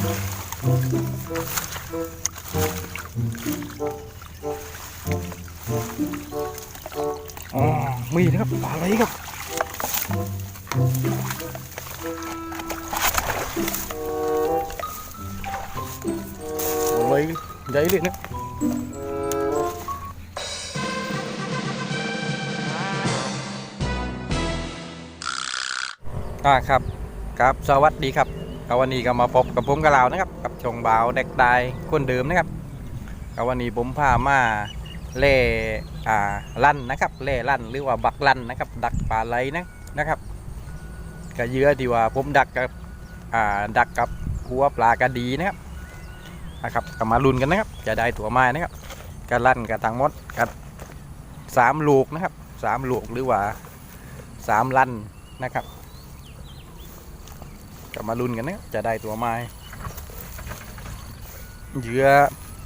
มีนะครับปลาไรครับไหลใหญ่เลยนะอ่าครับครับสวัสดีครับ ก็วันนี้ก็มาพบกับผมกับเรานะครับ กับชงบาวเด็กดายคนเดิมนะครับก็วันนี้ผมพามาเล่อ่าลั่นนะครับเล่ลั่นหรือว่าบักลั่นนะครับ ดักปลาไหลนะนะครับก็เยื่ที่ว่าผมดักกับอ่าดักกับหัวปลากระดีนะครับนะครับก็มาลุ้นกันนะครับ จะได้ตัวไม้นะครับก็ลั่นกับทางมดกับสามลูกนะครับสามลูกหรือว่าสามลั่นนะครับ ก็มาลุ้นกันนะจะได้ตัวไม้เยื่อ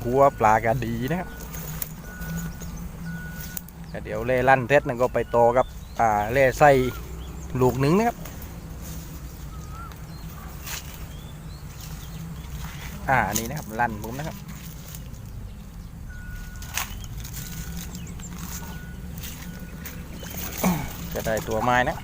หัวปลากระดีนะครับเดี๋ยวเล่ลั่นเท็ดนั่นก็ไปโตอกับอ่าเล่ใส่ลูกหนึ่งนะครับอ่านนี่นะครับลั่นผมนะครับจะได้ตัวไม้นะ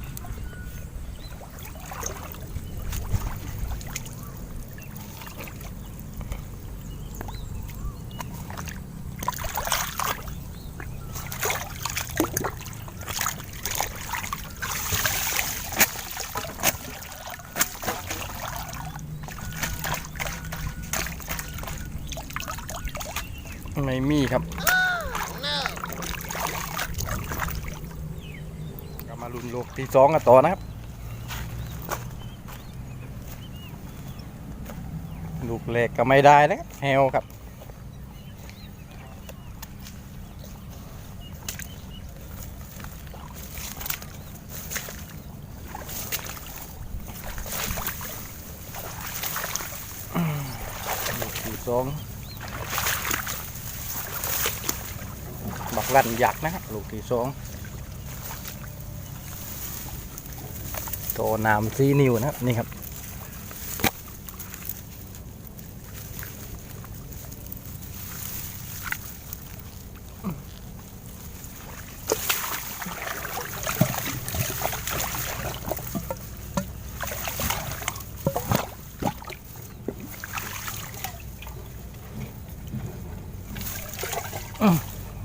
ไม่มีครับ ก็มาลุ้นลูกที่สองกันต่อนะครับลูกเล็กก็ไม่ได้นะครับแฮวครับลูกที่สอง บักลั่นยักษ์นะครับลูกที่สองโตน้ำซีนิวนะครับนี่ครับ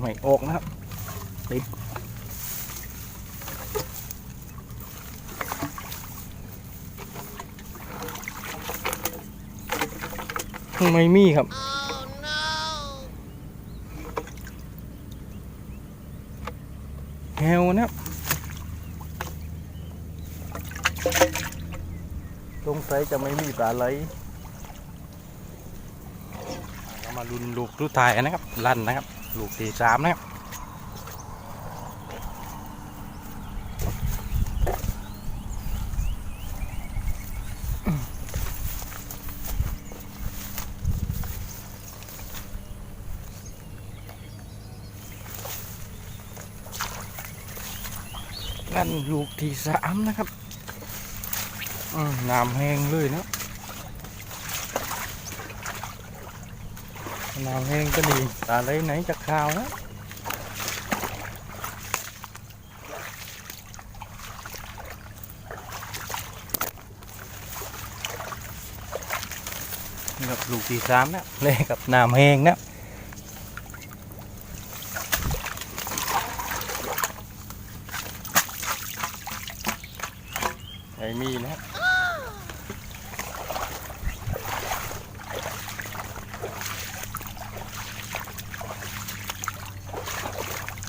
ไม่ออกนะครับติดไม่มีครับ แฮวนะครับสงสัยจะไม่มีปลาไหลเรามาลุนลูกทุกทายนะครับ ลั่นนะครับ ลูกที่สามนะครับนั่นลูกที่สามนะครับน้ำแห้งเลยนะ น้ำแห้งก็ดีอะไรไหนจะข้าวนะนี่ครับลูกที่สามนะเลยกับน้ำแห้งนะไม่มีนะครับ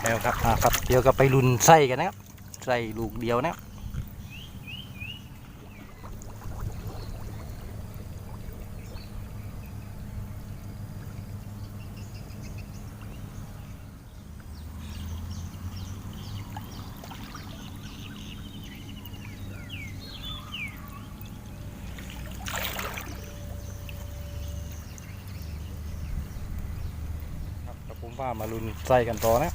แล้วครับอ่าครับเดี๋ยวก็ไปลุนไส้กันนะครับไส้ลูกเดียวนะครับครับกับผมว่ามาลุนไส้กันต่อนะ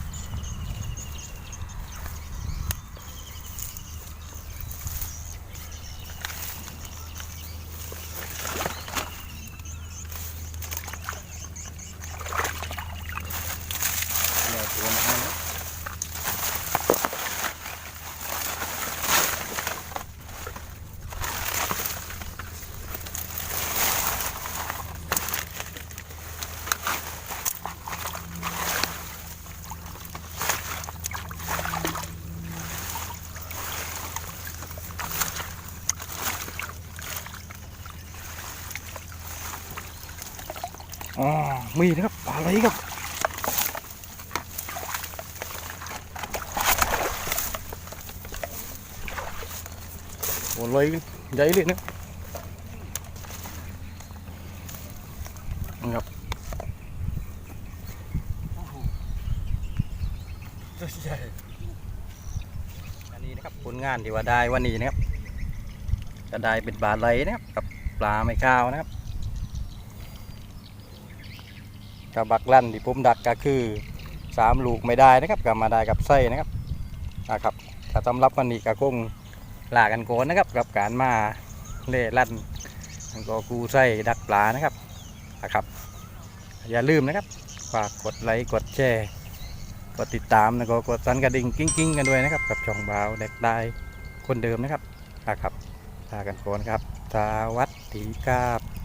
อ๋อมีนะครับปลาไหลครับโอ้เลยใหญ่เลยนะนะครับตัวใหญ่อันนี้นะครับผลงานที่ว่าได้วันนี้นะครับจะได้เป็นปลาไหลนะครับกับปลาไม่ข้าวนะครับ กับบักลั่นที่ผมดักก็คือสามลูกไม่ได้นะครับกับมาได้กับไส้นะครับนะครับถ้าสำหรับวันนี้ก็คงลากันโกนนะครับ กับการมาเล่ลั่นก็กูไส้ดักปลานะครับนะครับ อย่าลืมนะครับฝากกดไลค์กดแชร์กดติดตามแล้วก็กดสั่นกระดิ่งกิ้งๆกันด้วยนะครับ กับช่องบาวเด็กได้คนเดิมนะครับนะครับลากันโกนครับสวัสดีครับ